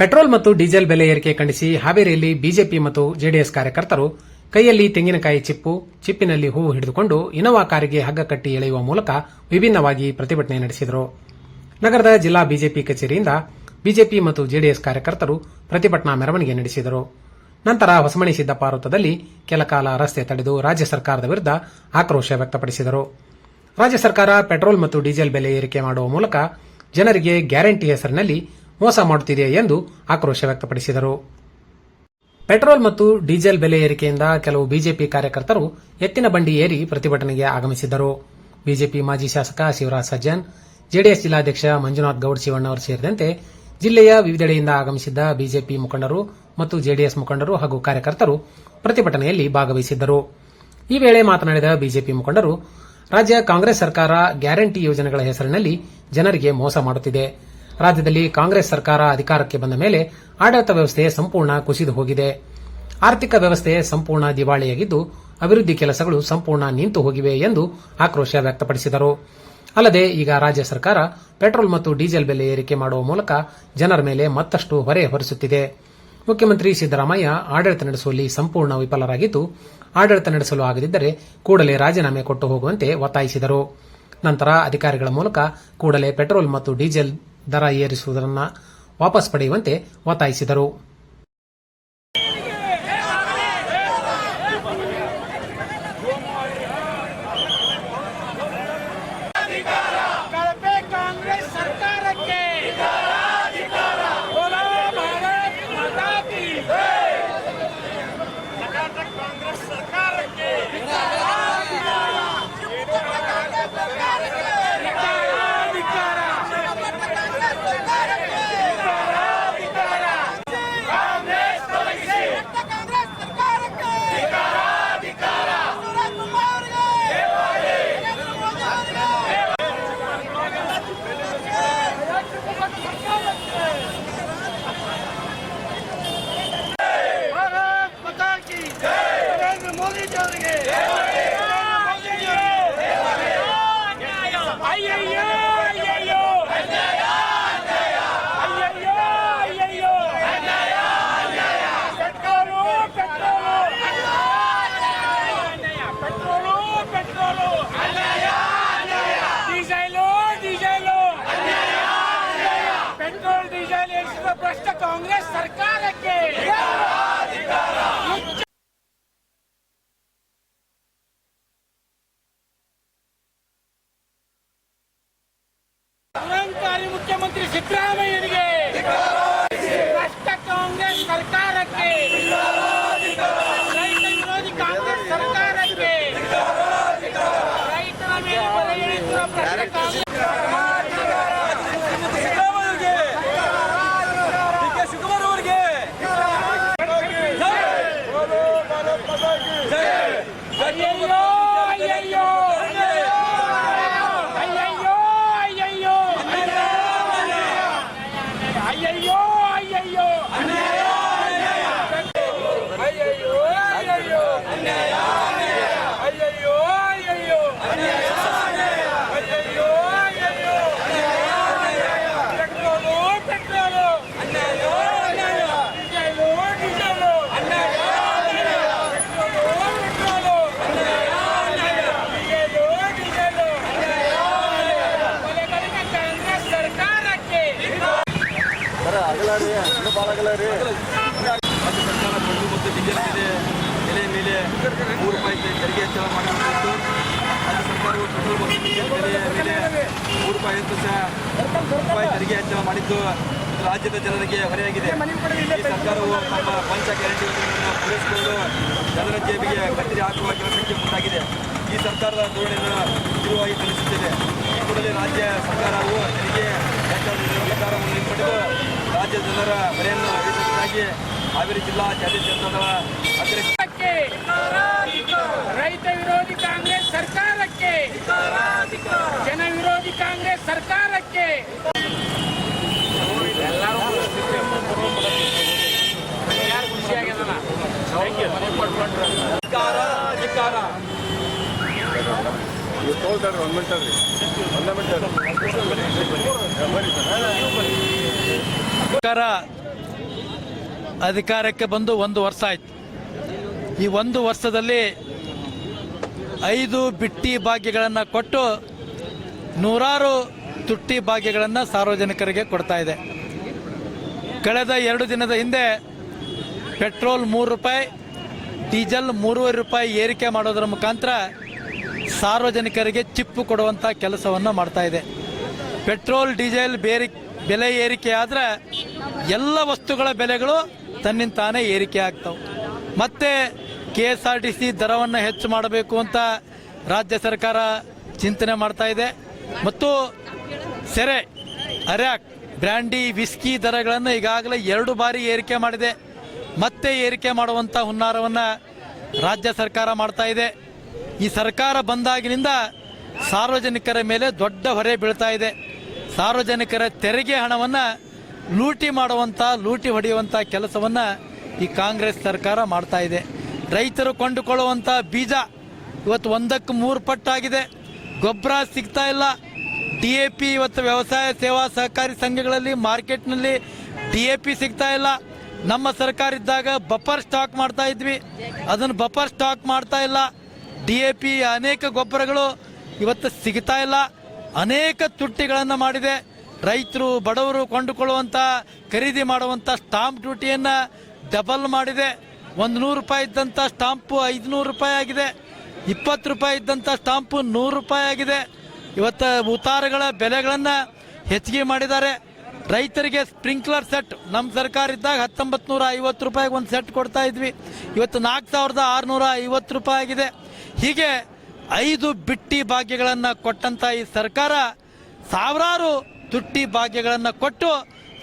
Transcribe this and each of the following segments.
Petrol ಮತ್ತು diesel ಬೆಲೆ ಏರಿಕೆ ಖಂಡಿಸಿ ಹಾವೇರಿಯಲ್ಲಿ ಬಿಜೆಪಿ ಮತ್ತು ಜೆಡಿಎಸ್ ಕಾರ್ಯಕರ್ತರು ಕೈಯಲ್ಲಿ ತೆಂಗಿನಕಾಯಿ ಚಿಪ್ಪು, ಚಿಪ್ಪಿನಲ್ಲಿ ಹೂವು ಹಿಡಿದುಕೊಂಡು ಇನೋವಾ ಕಾರಿಗೆ ಹಗ್ಗ ಕಟ್ಟಿ ಎಳೆಯುವ ಮೂಲಕ ವಿಭಿನ್ನವಾಗಿ ಪ್ರತಿಭಟನೆ ನಡೆಸಿದರು. ನಗರದ ಜಿಲ್ಲಾ ಬಿಜೆಪಿ ಕಚೇರಿಯಿಂದ ಬಿಜೆಪಿ ಮತ್ತು ಜೆಡಿಎಸ್ ಕಾರ್ಯಕರ್ತರು ಪ್ರತಿಭಟನಾ ಮೆರವಣಿಗೆ ನಡೆಸಿದರು. ನಂತರ ಹೊಸಮಣಿ ಸಿದ್ದಪ್ಪ ವೃತ್ತದಲ್ಲಿ ಕೆಲಕಾಲ ರಸ್ತೆ ತಡೆದು ರಾಜ್ಯ ಸರ್ಕಾರದ ವಿರುದ್ಧ ಆಕ್ರೋಶ ವ್ಯಕ್ತಪಡಿಸಿದರು. ರಾಜ್ಯ ಸರ್ಕಾರ ಪೆಟ್ರೋಲ್ ಮತ್ತು ಡೀಸೆಲ್ ಬೆಲೆ ಏರಿಕೆ ಮಾಡುವ ಮೂಲಕ ಜನರಿಗೆ ಗ್ಯಾರಂಟಿ ಹೆಸರಿನಲ್ಲಿ ಮೋಸ ಮಾಡುತ್ತಿದೆ ಎಂದು ಆಕ್ರೋಶ ವ್ಯಕ್ತಪಡಿಸಿದರು. ಪೆಟ್ರೋಲ್ ಮತ್ತು ಡೀಸೆಲ್ ಬೆಲೆ ಏರಿಕೆಯಿಂದ ಕೆಲವು ಬಿಜೆಪಿ ಕಾರ್ಯಕರ್ತರು ಎತ್ತಿನ ಬಂಡಿ ಏರಿ ಪ್ರತಿಭಟನೆಗೆ ಆಗಮಿಸಿದ್ದರು. ಬಿಜೆಪಿ ಮಾಜಿ ಶಾಸಕ ಶಿವರಾಜ್ ಸಜ್ಜನ್, ಜೆಡಿಎಸ್ ಜಿಲ್ಲಾಧ್ಯಕ್ಷ ಮಂಜುನಾಥ್ ಗೌಡ್ ಶಿವಣ್ಣವರು ಸೇರಿದಂತೆ ಜಿಲ್ಲೆಯ ವಿವಿಧೆಡೆಯಿಂದ ಆಗಮಿಸಿದ್ದ ಬಿಜೆಪಿ ಮುಖಂಡರು ಮತ್ತು ಜೆಡಿಎಸ್ ಮುಖಂಡರು ಹಾಗೂ ಕಾರ್ಯಕರ್ತರು ಪ್ರತಿಭಟನೆಯಲ್ಲಿ ಭಾಗವಹಿಸಿದ್ದರು. ಈ ವೇಳೆ ಮಾತನಾಡಿದ ಬಿಜೆಪಿ ಮುಖಂಡರು, ರಾಜ್ಯ ಕಾಂಗ್ರೆಸ್ ಸರ್ಕಾರ ಗ್ಯಾರಂಟಿ ಯೋಜನೆಗಳ ಹೆಸರಿನಲ್ಲಿ ಜನರಿಗೆ ಮೋಸ ಮಾಡುತ್ತಿದೆ. ರಾಜ್ಯದಲ್ಲಿ ಕಾಂಗ್ರೆಸ್ ಸರ್ಕಾರ ಅಧಿಕಾರಕ್ಕೆ ಬಂದ ಮೇಲೆ ಆಡಳಿತ ವ್ಯವಸ್ಥೆ ಸಂಪೂರ್ಣ ಕುಸಿದು ಹೋಗಿದೆ. ಆರ್ಥಿಕ ವ್ಯವಸ್ಥೆ ಸಂಪೂರ್ಣ ದಿವಾಳಿಯಾಗಿದ್ದು, ಅಭಿವೃದ್ಧಿ ಕೆಲಸಗಳು ಸಂಪೂರ್ಣ ನಿಂತು ಹೋಗಿವೆ ಎಂದು ಆಕ್ರೋಶ ವ್ಯಕ್ತಪಡಿಸಿದರು. ಅಲ್ಲದೆ ಈಗ ರಾಜ್ಯ ಸರ್ಕಾರ ಪೆಟ್ರೋಲ್ ಮತ್ತು ಡೀಸೆಲ್ ಬೆಲೆ ಏರಿಕೆ ಮಾಡುವ ಮೂಲಕ ಜನರ ಮೇಲೆ ಮತ್ತಷ್ಟು ಹೊರೆ ಹೊರಿಸುತ್ತಿದೆ. ಮುಖ್ಯಮಂತ್ರಿ ಸಿದ್ದರಾಮಯ್ಯ ಆಡಳಿತ ನಡೆಸುವಲ್ಲಿ ಸಂಪೂರ್ಣ ವಿಫಲರಾಗಿದ್ದು, ಆಡಳಿತ ನಡೆಸಲು ಆಗದಿದ್ದರೆ ಕೂಡಲೇ ರಾಜೀನಾಮೆ ಕೊಟ್ಟು ಹೋಗುವಂತೆ ಒತ್ತಾಯಿಸಿದರು. ನಂತರ ಅಧಿಕಾರಿಗಳ ಮೂಲಕ ಕೂಡಲೇ ಪೆಟ್ರೋಲ್ ಮತ್ತು ಡೀಸೆಲ್ ದರ ಏರಿಸುವುದನ್ನು ವಾಪಸ್ ಪಡೆಯುವಂತೆ ಒತ್ತಾಯಿಸಿದರು. Dame ರಾಜ್ಯ ಸರ್ಕಾರ ಬಂದು ಮತ್ತು ಡೀಸೆಲ್ ಮೇಲೆ ಬೆಲೆ ಮೇಲೆ ಮೂರು ರೂಪಾಯಿ ತೆರಿಗೆ ಹೆಚ್ಚಳ ಮಾಡಿದ್ದು ರಾಜ್ಯ ಸರ್ಕಾರವು ಪೆಟ್ರೋಲ್ ಮತ್ತು ಡೀಸೆಲ್ ಬೆಲೆಯ ಮೇಲೆ ಮೂರು ರೂಪಾಯಿ ರೂಪಾಯಿ ತೆರಿಗೆ ಹೆಚ್ಚಳ ಮಾಡಿದ್ದು ರಾಜ್ಯದ ಜನರಿಗೆ ಹೊರೆಯಾಗಿದೆ. ಈ ಸರ್ಕಾರವು ತಮ್ಮ ಪಂಚ ಗ್ಯಾರಂಟಿ ಯೋಜನೆಯನ್ನು ಪೂರೈಸಿಕೊಂಡು ಜನರ ಜೇಬಿಗೆ ಕತ್ತರಿ ಹಾಕುವ ಕೆಲಸಕ್ಕೆ ಮುಂದಾಗಿದೆ. ಈ ಸರ್ಕಾರದ ಧೋರಣೆಯನ್ನು ಶುರುವಾಗಿ ತಿಳಿಸುತ್ತಿದೆ ಈ ಕೂಡಲೇ ರಾಜ್ಯ ಸರ್ಕಾರವು ತೆರಿಗೆ ಹೆಚ್ಚಳ ನಿರ್ಧಾರವನ್ನು ಹಿಂಪಡೆದು ರಾಜ್ಯ ಜನರ ಮನೆಯನ್ನು ಇಳಿಸುವುದಾಗಿ ಹಾವೇರಿ ಜಿಲ್ಲಾ ಜಾತಿ ಅಗ್ರಕ್ಕೆ ರೈತ ವಿರೋಧಿ ಕಾಂಗ್ರೆಸ್ ಸರ್ಕಾರಕ್ಕೆ ಜನ ವಿರೋಧಿ ಕಾಂಗ್ರೆಸ್ ಸರ್ಕಾರಕ್ಕೆ ಎಲ್ಲರೂ ಖುಷಿಯಾಗಿದ್ದಲ್ಲ ಅಧಿಕಾರ ನೀವು ತೋಳ್ತಾಡ್ರಿ ಒಂದು ಮಿನಿಟ್ ಒಂದು ಮಿನಿಟ್ ಸರ್ಕಾರ ಅಧಿಕಾರಕ್ಕೆ ಬಂದು ಒಂದು ವರ್ಷ ಆಯ್ತು. ಈ ಒಂದು ವರ್ಷದಲ್ಲಿ ಐದು ಬಿಟ್ಟಿ ಭಾಗ್ಯಗಳನ್ನು ಕೊಟ್ಟು ನೂರಾರು ತುಟ್ಟಿ ಭಾಗ್ಯಗಳನ್ನು ಸಾರ್ವಜನಿಕರಿಗೆ ಕೊಡ್ತಾ ಇದೆ. ಕಳೆದ ಎರಡು ದಿನದ ಹಿಂದೆ ಪೆಟ್ರೋಲ್ ಮೂರು ರೂಪಾಯಿ, ಡೀಸೆಲ್ ಮೂರುವರೆ ರೂಪಾಯಿ ಏರಿಕೆ ಮಾಡೋದರ ಮುಖಾಂತರ ಸಾರ್ವಜನಿಕರಿಗೆ ಚಿಪ್ಪು ಕೊಡುವಂಥ ಕೆಲಸವನ್ನು ಮಾಡ್ತಾ ಇದೆ. ಪೆಟ್ರೋಲ್, ಡೀಸೆಲ್ ಬೇರೆ ಬೆಲೆ ಏರಿಕೆ ಆದರೆ ಎಲ್ಲ ವಸ್ತುಗಳ ಬೆಲೆಗಳು ತನ್ನಿಂದ ತಾನೇ ಏರಿಕೆ ಆಗ್ತವೆ. ಮತ್ತೆ K S R T C ದರವನ್ನು ಹೆಚ್ಚು ಮಾಡಬೇಕು ಅಂತ ರಾಜ್ಯ ಸರ್ಕಾರ ಚಿಂತನೆ ಮಾಡ್ತಾ ಇದೆ. ಮತ್ತು ಸೆರೆ, ಅರ್ಯಾಕ್, ಬ್ರ್ಯಾಂಡಿ, ವಿಸ್ಕಿ ದರಗಳನ್ನು ಈಗಾಗಲೇ ಎರಡು ಬಾರಿ ಏರಿಕೆ ಮಾಡಿದೆ. ಮತ್ತೆ ಏರಿಕೆ ಮಾಡುವಂಥ ಹುನ್ನಾರವನ್ನು ರಾಜ್ಯ ಸರ್ಕಾರ ಮಾಡ್ತಾ ಇದೆ. ಈ ಸರ್ಕಾರ ಬಂದಾಗಿನಿಂದ ಸಾರ್ವಜನಿಕರ ಮೇಲೆ ದೊಡ್ಡ ಹೊರೆ ಬೀಳ್ತಾ ಇದೆ. ಸಾರ್ವಜನಿಕರ ತೆರಿಗೆ ಹಣವನ್ನು ಲೂಟಿ ಮಾಡುವಂಥ ಲೂಟಿ ಹೊಡೆಯುವಂಥ ಕೆಲಸವನ್ನು ಈ ಕಾಂಗ್ರೆಸ್ ಸರ್ಕಾರ ಮಾಡ್ತಾ ಇದೆ. ರೈತರು ಕೊಂಡುಕೊಳ್ಳುವಂಥ ಬೀಜ ಇವತ್ತು ಒಂದಕ್ಕೆ ಮೂರು ಪಟ್ಟಾಗಿದೆ. ಗೊಬ್ಬರ ಸಿಗ್ತಾ ಇಲ್ಲ. ಡಿ ಎ ಪಿ ಇವತ್ತು ವ್ಯವಸಾಯ ಸೇವಾ ಸಹಕಾರಿ ಸಂಘಗಳಲ್ಲಿ ಮಾರ್ಕೆಟ್ನಲ್ಲಿ ಡಿ ಎ ಪಿ ಸಿಗ್ತಾ ಇಲ್ಲ. ನಮ್ಮ ಸರ್ಕಾರ ಇದ್ದಾಗ ಬಫರ್ ಸ್ಟಾಕ್ ಮಾಡ್ತಾ ಇದ್ವಿ. ಅದನ್ನು ಬಫರ್ ಸ್ಟಾಕ್ ಮಾಡ್ತಾ ಇಲ್ಲ. ಡಿ ಎ ಪಿ ಅನೇಕ ಗೊಬ್ಬರಗಳು ಇವತ್ತು ಸಿಗ್ತಾ ಇಲ್ಲ. ಅನೇಕ ತುಟ್ಟಿಗಳನ್ನು ಮಾಡಿದೆ. ರೈತರು, ಬಡವರು ಕೊಂಡುಕೊಳ್ಳುವಂಥ ಖರೀದಿ ಮಾಡುವಂಥ ಸ್ಟಾಂಪ್ ಡ್ಯೂಟಿಯನ್ನು ಡಬಲ್ ಮಾಡಿದೆ. ಒಂದು ನೂರು ರೂಪಾಯಿ ಇದ್ದಂಥ ಸ್ಟಾಂಪು ಐದುನೂರು ರೂಪಾಯಿ ಆಗಿದೆ. ಇಪ್ಪತ್ತು ರೂಪಾಯಿ ಇದ್ದಂಥ ಸ್ಟಾಂಪು ನೂರು ರೂಪಾಯಿ ಆಗಿದೆ. ಇವತ್ತು ಉತ್ತಾರಗಳ ಬೆಲೆಗಳನ್ನು ಹೆಚ್ಚಿಗೆ ಮಾಡಿದ್ದಾರೆ. ರೈತರಿಗೆ ಸ್ಪ್ರಿಂಕ್ಲರ್ ಸೆಟ್ ನಮ್ಮ ಸರ್ಕಾರ ಇದ್ದಾಗ ಹತ್ತೊಂಬತ್ತು ನೂರ ಐವತ್ತು ರೂಪಾಯಿಗೆ ಒಂದು ಸೆಟ್ ಕೊಡ್ತಾ ಇದ್ವಿ. ಇವತ್ತು ನಾಲ್ಕು ಸಾವಿರದ ಆರುನೂರ ಐವತ್ತು ರೂಪಾಯಿ ಆಗಿದೆ. ಹೀಗೆ ಐದು ಬಿಟ್ಟಿ ಭಾಗ್ಯಗಳನ್ನು ಕೊಟ್ಟಂಥ ಈ ಸರ್ಕಾರ ಸಾವಿರಾರು ತುಟ್ಟಿ ಭಾಗ್ಯಗಳನ್ನು ಕೊಟ್ಟು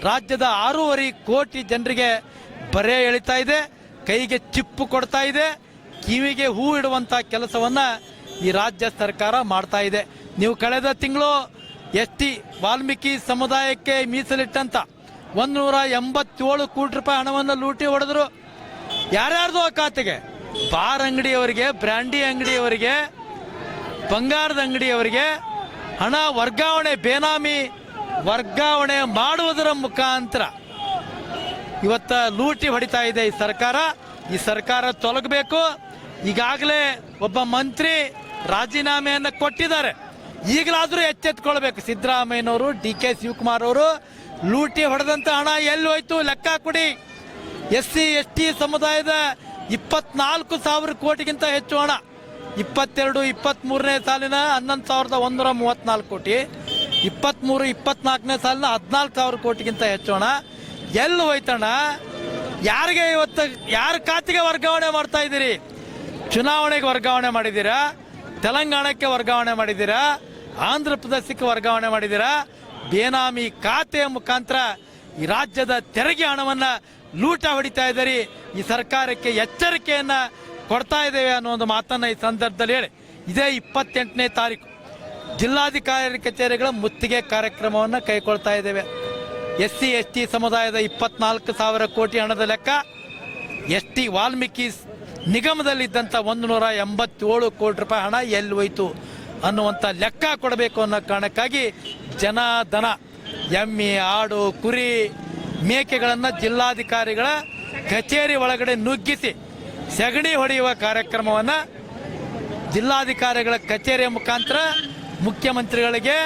ರಾಜ್ಯದ ಆರೂವರೆ ಕೋಟಿ ಜನರಿಗೆ ಬರೆ ಎಳಿತಾ ಇದೆ, ಕೈಗೆ ಚಿಪ್ಪು ಕೊಡ್ತಾ ಇದೆ, ಕಿವಿಗೆ ಹೂ ಇಡುವಂಥ ಕೆಲಸವನ್ನ ಈ ರಾಜ್ಯ ಸರ್ಕಾರ ಮಾಡ್ತಾ ಇದೆ. ನೀವು ಕಳೆದ ತಿಂಗಳು ಎಸ್ ವಾಲ್ಮೀಕಿ ಸಮುದಾಯಕ್ಕೆ ಮೀಸಲಿಟ್ಟಂತ ಒಂದು ನೂರ ಎಂಬತ್ತೇಳು ಕೋಟಿ ರೂಪಾಯಿ ಹಣವನ್ನು ಲೂಟಿ ಹೊಡೆದ್ರು. ಯಾರ್ಯಾರ್ದು ಖಾತೆಗೆ? ಬಾರ್ ಅಂಗಡಿಯವರಿಗೆ, ಬ್ರ್ಯಾಂಡಿ ಅಂಗಡಿಯವರಿಗೆ ಬಂಗಾರದ ಅಂಗಡಿಯವರಿಗೆ ಹಣ ವರ್ಗಾವಣೆ, ಬೇನಾಮಿ ವರ್ಗಾವಣೆ ಮಾಡುವುದರ ಮುಖಾಂತರ ಇವತ್ತ ಲೂಟಿ ಹೊಡಿತಾ ಇದೆ ಈ ಸರ್ಕಾರ. ಈ ಸರ್ಕಾರ ತೊಲಗಬೇಕು. ಈಗಾಗಲೇ ಒಬ್ಬ ಮಂತ್ರಿ ರಾಜೀನಾಮೆಯನ್ನು ಕೊಟ್ಟಿದ್ದಾರೆ. ಈಗಲಾದರೂ ಎಚ್ಚೆತ್ಕೊಳ್ಬೇಕು. ಸಿದ್ದರಾಮಯ್ಯನವರು, ಡಿ ಕೆ ಶಿವಕುಮಾರ್ ಅವರು, ಲೂಟಿ ಹೊಡೆದಂತ ಹಣ ಎಲ್ಲಿ ಹೋಯ್ತು ಲೆಕ್ಕ ಕೊಡಿ. ಎಸ್ ಸಿ ಎಸ್ ಟಿ ಸಮುದಾಯದ ಇಪ್ಪತ್ನಾಲ್ಕು ಸಾವಿರ ಕೋಟಿಗಿಂತ ಹೆಚ್ಚು ಹಣ. ಇಪ್ಪತ್ತೆರಡು ಇಪ್ಪತ್ತ್ಮೂರನೇ ಸಾಲಿನ ಹನ್ನೊಂದು ಸಾವಿರದ ಒಂದೂರ ಮೂವತ್ನಾಲ್ಕು ಕೋಟಿ ಇಪ್ಪತ್ತ್ಮೂರು ಇಪ್ಪತ್ನಾಲ್ಕನೇ ಸಾಲಿನ ಹದಿನಾಲ್ಕು ಸಾವಿರ ಕೋಟಿಗಿಂತ ಹೆಚ್ಚೋಣ ಎಲ್ಲಿ ಹೋಯ್ತಣ್ಣ? ಯಾರಿಗೆ ಇವತ್ತು, ಯಾರ ಖಾತೆಗೆ ವರ್ಗಾವಣೆ ಮಾಡ್ತಾ ಇದ್ದೀರಿ? ಚುನಾವಣೆಗೆ ವರ್ಗಾವಣೆ ಮಾಡಿದ್ದೀರಾ? ತೆಲಂಗಾಣಕ್ಕೆ ವರ್ಗಾವಣೆ ಮಾಡಿದ್ದೀರಾ? ಆಂಧ್ರ ಪ್ರದೇಶಕ್ಕೆ ವರ್ಗಾವಣೆ ಮಾಡಿದ್ದೀರಾ? ಬೇನಾಮಿ ಖಾತೆಯ ಮುಖಾಂತರ ಈ ರಾಜ್ಯದ ತೆರಿಗೆ ಹಣವನ್ನು ಲೂಟ ಹೊಡಿತಾ ಇದ್ದೀರಿ. ಈ ಸರ್ಕಾರಕ್ಕೆ ಎಚ್ಚರಿಕೆಯನ್ನ ಕೊಡ್ತಾ ಇದ್ದೇವೆ ಅನ್ನೋ ಒಂದು ಮಾತನ್ನ ಈ ಸಂದರ್ಭದಲ್ಲಿ ಹೇಳಿ. ಇದೇ ಇಪ್ಪತ್ತೆಂಟನೇ ತಾರೀಕು. ಜಿಲ್ಲಾಧಿಕಾರಿ ಕಚೇರಿಗಳ ಮುತ್ತಿಗೆ ಕಾರ್ಯಕ್ರಮವನ್ನು ಕೈಗೊಳ್ತಾ ಇದ್ದೇವೆ. ಎಸ್ ಸಿ ಎಸ್ ಟಿ ಸಮುದಾಯದ ಇಪ್ಪತ್ನಾಲ್ಕು ಸಾವಿರ ಕೋಟಿ ಹಣದ ಲೆಕ್ಕ ಎಸ್ ಟಿ ವಾಲ್ಮೀಕಿ ನಿಗಮದಲ್ಲಿದ್ದಂಥ ಒಂದು ನೂರ ಎಂಬತ್ತೇಳು ಕೋಟಿ ರೂಪಾಯಿ ಹಣ ಎಲ್ಲಿ ಹೋಯಿತು ಅನ್ನುವಂಥ ಲೆಕ್ಕ ಕೊಡಬೇಕು ಅನ್ನೋ ಕಾರಣಕ್ಕಾಗಿ ಜನ ದನ ಎಮ್ಮೆ, ಆಡು, ಕುರಿ ಮೇಕೆಗಳನ್ನು ಜಿಲ್ಲಾಧಿಕಾರಿಗಳ ಕಚೇರಿ ಒಳಗಡೆ ನುಗ್ಗಿಸಿ ಸಗಣಿ ಹೊಡೆಯುವ ಕಾರ್ಯಕ್ರಮವನ್ನು ಜಿಲ್ಲಾಧಿಕಾರಿಗಳ ಕಚೇರಿಯ ಮುಖಾಂತರ ಮುಖ್ಯಮಂತ್ರಿಗಳಿಗೆ,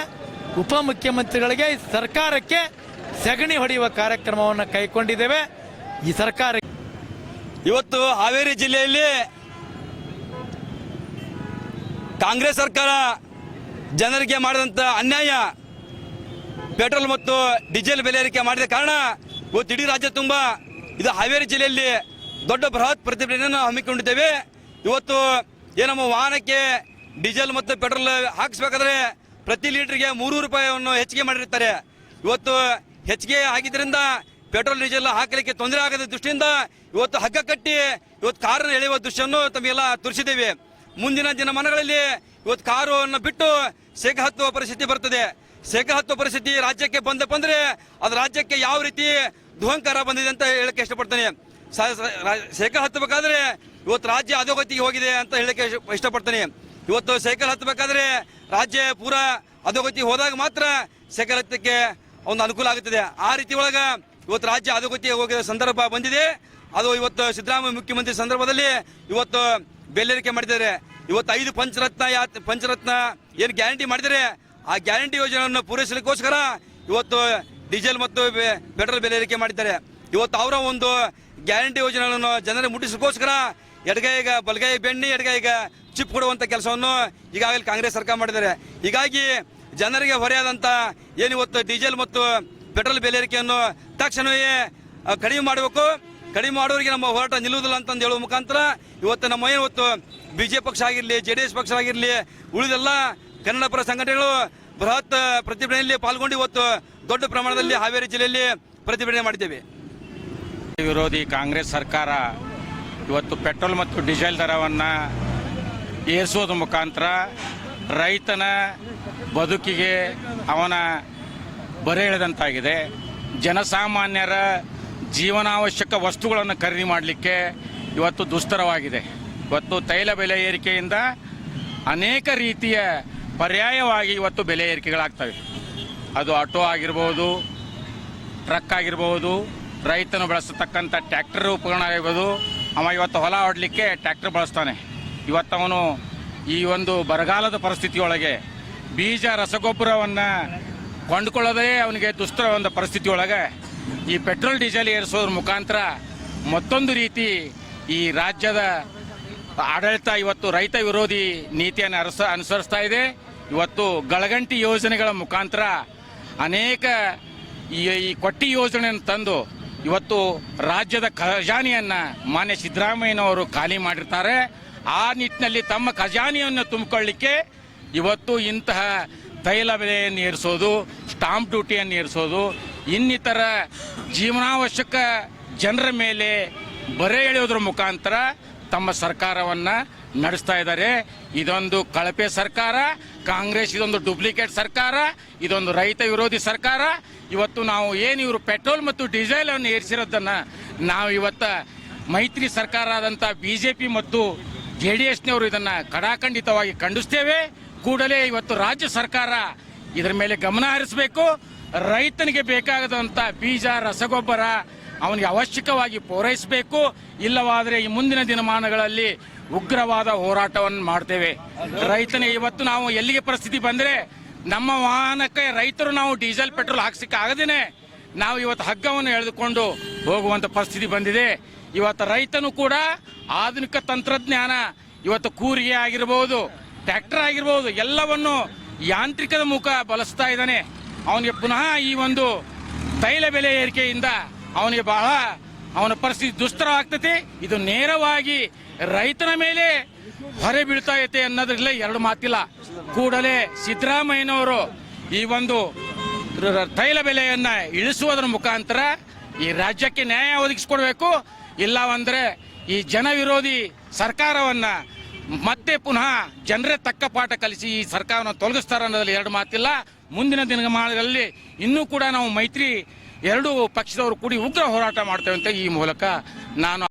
ಉಪಮುಖ್ಯಮಂತ್ರಿಗಳಿಗೆ, ಸರ್ಕಾರಕ್ಕೆ ಸಗಣಿ ಹೊಡೆಯುವ ಕಾರ್ಯಕ್ರಮವನ್ನು ಕೈಗೊಂಡಿದ್ದೇವೆ. ಈ ಸರ್ಕಾರ ಇವತ್ತು ಹಾವೇರಿ ಜಿಲ್ಲೆಯಲ್ಲಿ ಕಾಂಗ್ರೆಸ್ ಸರ್ಕಾರ ಜನರಿಗೆ ಮಾಡಿದಂಥ ಅನ್ಯಾಯ, ಪೆಟ್ರೋಲ್ ಮತ್ತು ಡೀಸೆಲ್ ಬೆಲೆ ಏರಿಕೆ ಮಾಡಿದ ಕಾರಣ ಇವತ್ತು ಇಡೀ ರಾಜ್ಯ ತುಂಬ, ಇದು ಹಾವೇರಿ ಜಿಲ್ಲೆಯಲ್ಲಿ ದೊಡ್ಡ ಬೃಹತ್ ಪ್ರತಿಭಟನೆಯನ್ನು ಹಮ್ಮಿಕೊಂಡಿದ್ದೇವೆ. ಇವತ್ತು ಏನು ನಮ್ಮ ವಾಹನಕ್ಕೆ ಡೀಸೆಲ್ ಮತ್ತು ಪೆಟ್ರೋಲ್ ಹಾಕಿಸ್ಬೇಕಾದ್ರೆ ಪ್ರತಿ ಲೀಟರ್ಗೆ ಮೂರು ರೂಪಾಯಿಯನ್ನು ಹೆಚ್ಚಿಗೆ ಮಾಡಿರ್ತಾರೆ. ಇವತ್ತು ಹೆಚ್ಚಿಗೆ ಆಗಿದ್ದರಿಂದ ಪೆಟ್ರೋಲ್, ಡೀಸೆಲ್ ಹಾಕಲಿಕ್ಕೆ ತೊಂದರೆ ಆಗದ ದೃಷ್ಟಿಯಿಂದ ಇವತ್ತು ಹಗ್ಗ ಕಟ್ಟಿ ಇವತ್ತು ಕಾರನ್ನು ಎಳೆಯುವ ದೃಶ್ಯವನ್ನು ತಮಗೆಲ್ಲ ತೋರಿಸಿದ್ದೇವೆ. ಮುಂದಿನ ದಿನಮಾನಗಳಲ್ಲಿ ಇವತ್ತು ಕಾರನ್ನು ಬಿಟ್ಟು ಶೇಖ ಹತ್ತುವ ಪರಿಸ್ಥಿತಿ ಬರ್ತದೆ. ಶೇಖ ಹತ್ತುವ ಪರಿಸ್ಥಿತಿ ರಾಜ್ಯಕ್ಕೆ ಬಂದಪ್ಪ ಅಂದರೆ ಅದು ರಾಜ್ಯಕ್ಕೆ ಯಾವ ರೀತಿ ದುಹಂಕಾರ ಬಂದಿದೆ ಅಂತ ಹೇಳಕ್ಕೆ ಇಷ್ಟಪಡ್ತೇನೆ. ಸ- ಸ- ಹತ್ತಬೇಕಾದ್ರೆ ಇವತ್ತು ರಾಜ್ಯ ಅಧೋಗತಿಗೆ ಹೋಗಿದೆ ಅಂತ ಹೇಳಕ್ಕೆ ಇಷ್ಟ- ಇಷ್ಟಪಡ್ತೇನೆ. ಇವತ್ತು ಸೈಕಲ್ ಹತ್ತಬೇಕಾದ್ರೆ ರಾಜ್ಯ ಪೂರಾ ಅಧೋಗತಿ ಹೋದಾಗ ಮಾತ್ರ ಸೈಕಲ್ ಹತ್ತಕ್ಕೆ ಒಂದು ಅನುಕೂಲ ಆಗುತ್ತದೆ. ಆ ರೀತಿ ಒಳಗ ಇವತ್ತು ರಾಜ್ಯ ಅಧೋಗತಿಗೆ ಹೋಗಿದ ಸಂದರ್ಭ ಬಂದಿದೆ. ಅದು ಇವತ್ತು ಸಿದ್ದರಾಮಯ್ಯ ಮುಖ್ಯಮಂತ್ರಿ ಸಂದರ್ಭದಲ್ಲಿ ಇವತ್ತು ಬೆಲ್ಲೇರಿಕೆ ಮಾಡಿದ್ದಾರೆ. ಇವತ್ತು ಐದು ಪಂಚರತ್ನ ಯಾ ಪಂಚರತ್ನ ಏನು ಗ್ಯಾರಂಟಿ ಮಾಡಿದರೆ ಆ ಗ್ಯಾರಂಟಿ ಯೋಜನೆಯನ್ನು ಪೂರೈಸಲಿಕ್ಕೋಸ್ಕರ ಇವತ್ತು ಡೀಸೆಲ್ ಮತ್ತು ಪೆಟ್ರೋಲ್ ಬೆಲೆ ಏರಿಕೆ ಮಾಡಿದ್ದಾರೆ. ಇವತ್ತು ಅವರ ಒಂದು ಗ್ಯಾರಂಟಿ ಯೋಜನೆಗಳನ್ನು ಜನರಿಗೆ ಮುಟ್ಟಿಸಲಿಕ್ಕೋಸ್ಕರ ಎಡಗೈಗ ಬಲಗೈ ಬೆಣ್ಣೆ ಎಡಗೈಗ ಚಿಪ್ ಕೊಡುವಂಥ ಕೆಲಸವನ್ನು ಈಗಾಗಲೇ ಕಾಂಗ್ರೆಸ್ ಸರ್ಕಾರ ಮಾಡಿದ್ದಾರೆ. ಹೀಗಾಗಿ ಜನರಿಗೆ ಹೊರೆಯಾದಂಥ ಏನು ಇವತ್ತು ಡೀಸೆಲ್ ಮತ್ತು ಪೆಟ್ರೋಲ್ ಬೆಲೆ ಏರಿಕೆಯನ್ನು ತಕ್ಷಣವೇ ಕಡಿಮೆ ಮಾಡಬೇಕು. ಕಡಿಮೆ ಮಾಡೋರಿಗೆ ನಮ್ಮ ಹೋರಾಟ ನಿಲ್ಲುವುದಿಲ್ಲ ಅಂತಂದು ಹೇಳುವ ಮುಖಾಂತರ ಇವತ್ತು ನಮ್ಮ ಏನು ಇವತ್ತು ಜೆ ಪಕ್ಷ ಆಗಿರಲಿ ಜೆ ಡಿ ಎಸ್ ಪಕ್ಷ ಆಗಿರಲಿ, ಉಳಿದೆಲ್ಲ ಕನ್ನಡ ಪರ ಸಂಘಟನೆಗಳು ಬೃಹತ್ ಪ್ರತಿಭಟನೆಯಲ್ಲಿ ಪಾಲ್ಗೊಂಡು ಇವತ್ತು ದೊಡ್ಡ ಪ್ರಮಾಣದಲ್ಲಿ ಹಾವೇರಿ ಜಿಲ್ಲೆಯಲ್ಲಿ ಪ್ರತಿಭಟನೆ ಮಾಡಿದ್ದೇವೆ. ವಿರೋಧಿ ಕಾಂಗ್ರೆಸ್ ಸರ್ಕಾರ ಇವತ್ತು ಪೆಟ್ರೋಲ್ ಮತ್ತು ಡೀಸೆಲ್ ದರವನ್ನು ಏರಿಸೋದ್ರ ಮುಖಾಂತರ ರೈತನ ಬದುಕಿಗೆ ಅವನ ಬರೆ ಎಳೆದಂತಾಗಿದೆ. ಜನಸಾಮಾನ್ಯರ ಜೀವನಾವಶ್ಯಕ ವಸ್ತುಗಳನ್ನು ಖರೀದಿ ಮಾಡಲಿಕ್ಕೆ ಇವತ್ತು ದುಸ್ತರವಾಗಿದೆ. ಇವತ್ತು ತೈಲ ಬೆಲೆ ಏರಿಕೆಯಿಂದ ಅನೇಕ ರೀತಿಯ ಪರ್ಯಾಯವಾಗಿ ಇವತ್ತು ಬೆಲೆ ಏರಿಕೆಗಳಾಗ್ತವೆ. ಅದು ಆಟೋ ಆಗಿರ್ಬೋದು, ಟ್ರಕ್ ಆಗಿರ್ಬೋದು ರೈತನು ಬಳಸತಕ್ಕಂಥ ಟ್ಯಾಕ್ಟರ್ ಉಪಕರಣ ಆಗಿರ್ಬೋದು ಅವ ಇವತ್ತು ಹೊಲ ಆಡಲಿಕ್ಕೆ ಟ್ಯಾಕ್ಟರ್ ಬಳಸ್ತಾನೆ. ಅವನು ಈ ಒಂದು ಬರಗಾಲದ ಪರಿಸ್ಥಿತಿಯೊಳಗೆ ಬೀಜ ರಸಗೊಬ್ಬರವನ್ನು ಕೊಂಡುಕೊಳ್ಳೋದೇ ಅವನಿಗೆ ದುಸ್ತರ ಒಂದು ಪರಿಸ್ಥಿತಿಯೊಳಗೆ ಈ ಪೆಟ್ರೋಲ್, ಡೀಸೆಲ್ ಏರಿಸೋದ್ರ ಮುಖಾಂತರ ಮತ್ತೊಂದು ರೀತಿ ಈ ರಾಜ್ಯದ ಆಡಳಿತ ಇವತ್ತು ರೈತ ವಿರೋಧಿ ನೀತಿಯನ್ನು ಅರಸ, ಅನುಸರಿಸ್ತಾ ಇದೆ. ಇವತ್ತು ಗಳಗಂಟಿ ಯೋಜನೆಗಳ ಮುಖಾಂತರ ಅನೇಕ ಈ ಕೊಟ್ಟಿ ಯೋಜನೆಯನ್ನು ತಂದು ಇವತ್ತು ರಾಜ್ಯದ ಖಜಾನೆಯನ್ನ ಮಾನ್ಯ ಸಿದ್ದರಾಮಯ್ಯನವರು ಖಾಲಿ ಮಾಡಿರ್ತಾರೆ. ಆ ನಿಟ್ಟಿನಲ್ಲಿ ತಮ್ಮ ಖಜಾನೆಯನ್ನು ತುಂಬಿಕೊಳ್ಳಿಕ್ಕೆ ಇವತ್ತು ಇಂತಹ ತೈಲ ಬೆಲೆಯನ್ನು ಏರಿಸೋದು ಸ್ಟಾಂಪ್ ಡ್ಯೂಟಿಯನ್ನು ಏರಿಸೋದು, ಇನ್ನಿತರ ಜೀವನಾವಶ್ಯಕ ಜನರ ಮೇಲೆ ಬರೆ ಎಳೆಯೋದ್ರ ಮುಖಾಂತರ ತಮ್ಮ ಸರ್ಕಾರವನ್ನ ನಡೆಸ್ತಾ ಇದ್ದಾರೆ. ಇದೊಂದು ಕಳಪೆ ಸರ್ಕಾರ, ಕಾಂಗ್ರೆಸ್ ಇದೊಂದು ಡೂಪ್ಲಿಕೇಟ್ ಸರ್ಕಾರ, ಇದೊಂದು ರೈತ ವಿರೋಧಿ ಸರ್ಕಾರ ಇವತ್ತು ನಾವು ಏನು ಇವರು ಪೆಟ್ರೋಲ್ ಮತ್ತು ಡೀಸೆಲ್ ಅನ್ನು ಏರಿಸಿರೋದನ್ನ ನಾವು ಇವತ್ತ ಮೈತ್ರಿ ಸರ್ಕಾರ ಆದಂಥ ಬಿಜೆಪಿ ಮತ್ತು ಜೆ ಡಿ ಎಸ್ನವರು ಇದನ್ನ ಕಡಾಖಂಡಿತವಾಗಿ ಖಂಡಿಸ್ತೇವೆ. ಕೂಡಲೇ ಇವತ್ತು ರಾಜ್ಯ ಸರ್ಕಾರ ಇದರ ಮೇಲೆ ಗಮನ ಹರಿಸಬೇಕು. ರೈತನಿಗೆ ಬೇಕಾಗದಂಥ ಬೀಜ, ರಸಗೊಬ್ಬರ ಅವನಿಗೆ ಅವಶ್ಯಕವಾಗಿ ಪೂರೈಸಬೇಕು. ಇಲ್ಲವಾದರೆ ಈ ಮುಂದಿನ ದಿನಮಾನಗಳಲ್ಲಿ ಉಗ್ರವಾದ ಹೋರಾಟವನ್ನು ಮಾಡ್ತೇವೆ. ರೈತನಿಗೆ ಇವತ್ತು ನಾವು ಎಲ್ಲಿಗೆ ಪರಿಸ್ಥಿತಿ ಬಂದ್ರೆ ನಮ್ಮ ವಾಹನಕ್ಕೆ ರೈತರು ನಾವು ಡೀಸೆಲ್, ಪೆಟ್ರೋಲ್ ಹಾಕ್ಸಿಕ್ಕೆ ಆಗದೇನೆ. ನಾವು ಇವತ್ತು ಹಗ್ಗವನ್ನು ಎಳೆದುಕೊಂಡು ಹೋಗುವಂತ ಪರಿಸ್ಥಿತಿ ಬಂದಿದೆ. ಇವತ್ತು ರೈತನು ಕೂಡ ಆಧುನಿಕ ತಂತ್ರಜ್ಞಾನ, ಇವತ್ತು ಕೂರಿಗೆ ಆಗಿರಬಹುದು ಟ್ರ್ಯಾಕ್ಟರ್ ಆಗಿರಬಹುದು ಎಲ್ಲವನ್ನು ಯಾಂತ್ರಿಕದ ಮುಖ ಬಳಸ್ತಾ ಇದ್ದಾನೆ. ಅವನಿಗೆ ಪುನಃ ಈ ಒಂದು ತೈಲ ಬೆಲೆ ಏರಿಕೆಯಿಂದ ಅವನಿಗೆ ಬಹಳ, ಅವನ ಪರಿಸ್ಥಿತಿ ದುಸ್ತರವಾಗ್ತದೆ. ಇದು ನೇರವಾಗಿ ರೈತನ ಮೇಲೆ ಹೊರೆ ಬೀಳ್ತಾ ಐತೆ ಅನ್ನೋದ್ರಲ್ಲೇ ಎರಡು ಮಾತಿಲ್ಲ. ಕೂಡಲೇ ಸಿದ್ದರಾಮಯ್ಯನವರು ಈ ಒಂದು ತೈಲ ಬೆಲೆಯನ್ನ ಇಳಿಸುವುದರ ಮುಖಾಂತರ ಈ ರಾಜ್ಯಕ್ಕೆ ನ್ಯಾಯ ಒದಗಿಸಿಕೊಡ್ಬೇಕು. ಇಲ್ಲವಂದ್ರೆ ಈ ಜನ ವಿರೋಧಿ ಸರ್ಕಾರವನ್ನ ಮತ್ತೆ ಪುನಃ ಜನರೇ ತಕ್ಕ ಪಾಠ ಕಲಿಸಿ ಈ ಸರ್ಕಾರವನ್ನು ತೊಲಗಿಸ್ತಾರೆ ಅನ್ನೋದ್ರಲ್ಲಿ ಎರಡು ಮಾತಿಲ್ಲ. ಮುಂದಿನ ದಿನಮಾನಗಳಲ್ಲಿ ಇನ್ನೂ ಕೂಡ ನಾವು ಮೈತ್ರಿ ಎರಡು ಪಕ್ಷದವರು ಕೂಡಿ ಉಗ್ರ ಹೋರಾಟ ಮಾಡ್ತೇವೆ ಅಂತ ಈ ಮೂಲಕ ನಾನು